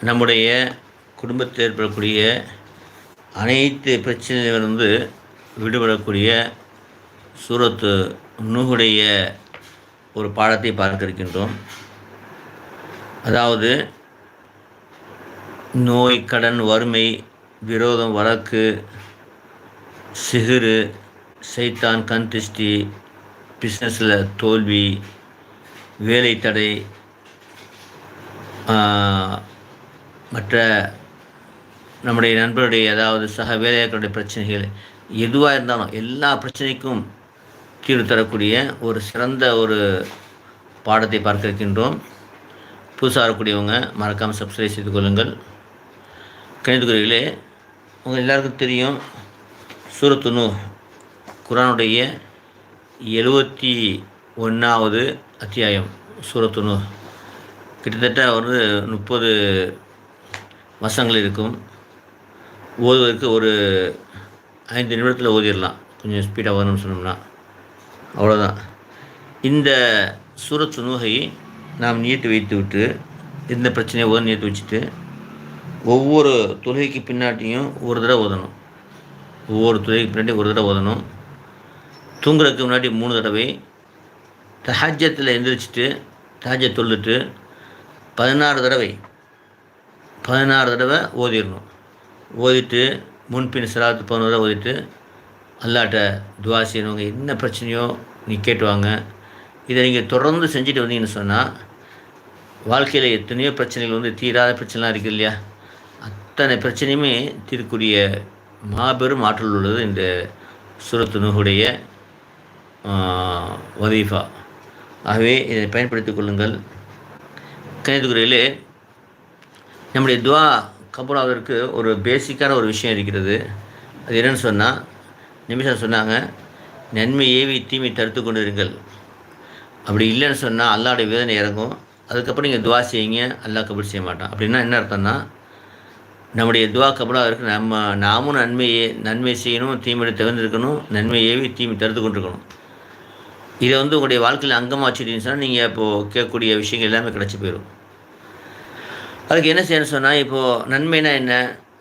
நம்முடைய குடும்பத்தில் ஏற்படக்கூடிய அனைத்து பிரச்சனைகளிலிருந்து விடுபடக்கூடிய சூரத்து நூகுடைய ஒரு பாடத்தை பார்க்க இருக்கின்றோம் அதாவது நோய் கடன் வறுமை விரோதம் வழக்கு சிகிறு சைத்தான் கண் திருஷ்டி பிஸ்னஸில் தோல்வி வேலை தடை மற்ற நம்முடைய நண்பருடைய அதாவது சக வேலையாளர்களுடைய பிரச்சனைகள் எதுவாக இருந்தாலும் எல்லா பிரச்சனைக்கும் தீர்வு தரக்கூடிய ஒரு சிறந்த ஒரு பாடத்தை பார்க்க இருக்கின்றோம் புதுசாக வரக்கூடியவங்க மறக்காமல் சப்ஸ்கிரைப் செய்து கொள்ளுங்கள். கணிதக்குறிகளே உங்கள் எல்லாருக்கும் தெரியும் சூரத்து நூ குரானுடைய எழுபத்தி ஒன்றாவது அத்தியாயம் சூரத்து நூ கிட்டத்தட்ட ஒரு முப்பது வசங்கள் இருக்கும். ஓதுவதற்கு ஒரு ஐந்து நிமிடத்தில் ஓதிடலாம். கொஞ்சம் ஸ்பீடாக வரணும்னு சொன்னோம்னா. அவ்வளோதான் இந்த சூரத்து நூகை நாம் நீட்டு வைத்து விட்டு இந்த பிரச்சனையை ஓத நீட்டு வச்சுட்டு ஒவ்வொரு தொழுகைக்கு பின்னாட்டியும் ஒரு தடவை ஓதணும். ஒவ்வொரு தொழுகைக்கு பின்னாடி ஒரு தடவை ஓதணும். தூங்குறதுக்கு முன்னாடி மூணு தடவை தஹஜத்தில் எந்திரிச்சிட்டு தஹஜ தொழுட்டு பதினாறு தடவை பதினாறு தடவை ஓதிடணும். ஓதிட்டு முன்பின் சிராத்து பதினோரு தடவை ஓதிட்டு அல்லாட்ட துவா செய்யணுங்க என்ன பிரச்சனையோ நீ கேட்டுவாங்க இதை நீங்கள் தொடர்ந்து செஞ்சுட்டு வந்தீங்கன்னு சொன்னால் வாழ்க்கையில் எத்தனையோ பிரச்சனைகள் வந்து தீராத பிரச்சனைலாம் இருக்குது இல்லையா? அத்தனை பிரச்சனையுமே தீர்க்கூடிய மாபெரும் ஆற்றல் உள்ளது இந்த சுரத்து நுகுடைய வதீஃபா. ஆகவே இதை பயன்படுத்திக் கொள்ளுங்கள். கணிதத்துறையிலே நம்முடைய துவா கபூராவதற்கு ஒரு பேசிக்கான ஒரு விஷயம் இருக்கிறது. அது என்னென்னு சொன்னால் நிமிஷம் சொன்னாங்க நன்மை ஏவி தீமை தடுத்து கொண்டு இருங்கள் அப்படி இல்லைன்னு சொன்னால் அல்லாவுடைய வேதனை இறங்கும். அதுக்கப்புறம் நீங்கள் துவா செய்யுங்க அல்லா கபூல் செய்ய மாட்டான். அப்படின்னா என்ன அர்த்தம்னா நம்முடைய துவா கபலாக இருக்கு நம்ம நாமும் நன்மையை நன்மை செய்யணும் தீமையை தகுந்திருக்கணும் நன்மை ஏவி தீமை தடுத்து கொண்டிருக்கணும். இதை வந்து உங்களுடைய வாழ்க்கையில் அங்கமாக வச்சுட்டீங்கன்னு சொன்னால் நீங்கள் இப்போது கேட்கக்கூடிய விஷயங்கள் எல்லாமே கிடச்சி போயிடும் அதுக்கு என்ன செய்யணும்னு சொன்னால் இப்போது நன்மைனா என்ன?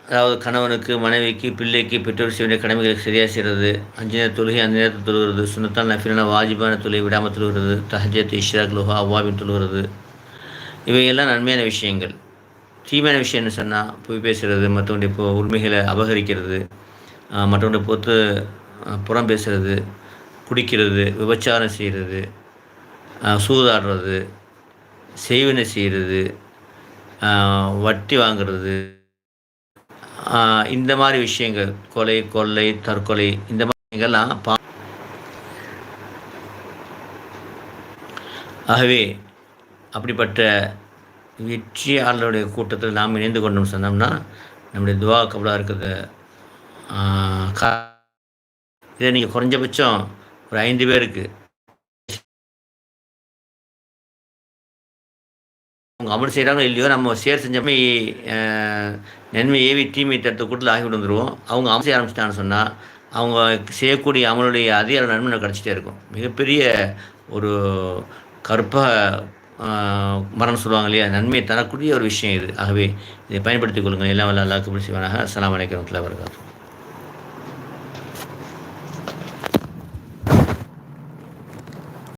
அதாவது கணவனுக்கு மனைவிக்கு பிள்ளைக்கு பெற்றோர் செய்ய வேண்டிய கடமைகளுக்கு சரியாக செய்கிறது அஞ்சு நேர தொழுகை அந்த நேரத்தில் தொழுகிறது சுனத்தால் நஃபிலான வாஜிபான தொழுகை விடாமல் தொழுகிறது தஹஜத் இஷ்ராக் லோஹா அவ்வாபின் தொழுகிறது. இவையெல்லாம் நன்மையான விஷயங்கள். தீமையான விஷயம் என்ன சொன்னால் போய் பேசுகிறது மற்றவங்களுடைய இப்போ உரிமைகளை அபகரிக்கிறது மற்றவங்க பொறுத்து புறம் பேசுகிறது குடிக்கிறது விபச்சாரம் செய்கிறது சூதாடுறது செய்வினை செய்கிறது வட்டி வாங்கிறது இந்த மாதிரி விஷயங்கள் கொலை கொள்ளை தற்கொலை இந்த மாதிரிங்கெல்லாம் பா ஆகவே அப்படிப்பட்ட வெற்றியாளருடைய கூட்டத்தில் நாம் இணைந்து கொண்டோம் சொன்னோம்னா நம்முடைய துவா கபலாக இருக்கிறது இதை நீங்கள் குறைஞ்சபட்சம் ஒரு ஐந்து பேருக்கு அவங்க அமல் செய்கிறாங்க இல்லையோ நம்ம சேர் செஞ்சமே நன்மை ஏவி தீமை தடுத்த கூட்டத்தில் ஆகி வந்துடுவோம் அவங்க அமல் செய்ய ஆரம்பிச்சிட்டான்னு சொன்னால் அவங்க செய்யக்கூடிய அமலுடைய அதிக நன்மை கிடச்சிட்டே இருக்கும். மிகப்பெரிய ஒரு கற்ப மரணம் சொல்லுவாங்க இல்லையா? நன்மையை தரக்கூடிய ஒரு விஷயம் இது. ஆகவே இதை பயன்படுத்திக் கொள்ளுங்கள். எல்லாம் வல்ல அல்லாக்கு செய்வானாக. அஸ்லாம் வலைக்கம் வரகாத்து